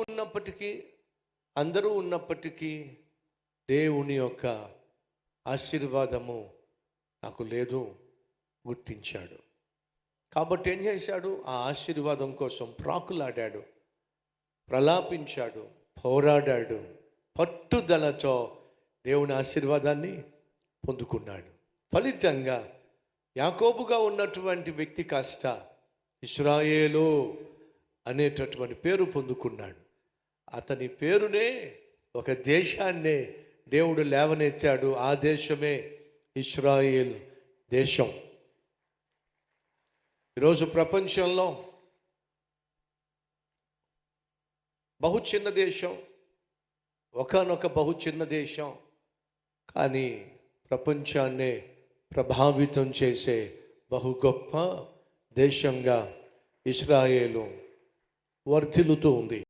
ఉన్నప్పటికీ అందరూ ఉన్నప్పటికీ దేవుని యొక్క ఆశీర్వాదము నాకు లేదు గుర్తించాడు. కాబట్టి ఏం చేశాడు? ఆ ఆశీర్వాదం కోసం ప్రాకులాడాడు ప్రలాపించాడు పోరాడాడు పట్టుదలతో దేవుని ఆశీర్వాదాన్ని పొందుకున్నాడు. ఫలితంగా యాకోబుగా ఉన్నటువంటి వ్యక్తి కాస్త ఇస్రాయేలు అనేటటువంటి పేరు పొందుకున్నాడు. అతని పేరునే ఒక దేశాన్నే దేవుడు లేవనెత్తాడు ఆ దేశమే ఇస్రాయిల్ దేశం. ఈరోజు ప్రపంచంలో బహు చిన్న దేశం ఒకనొక బహు చిన్న దేశం కానీ ప్రపంచాన్నే ప్రభావితం చేసే బహు గొప్ప దేశంగా ఇస్రాయేలు వర్ధిల్లుతూ ఉంది.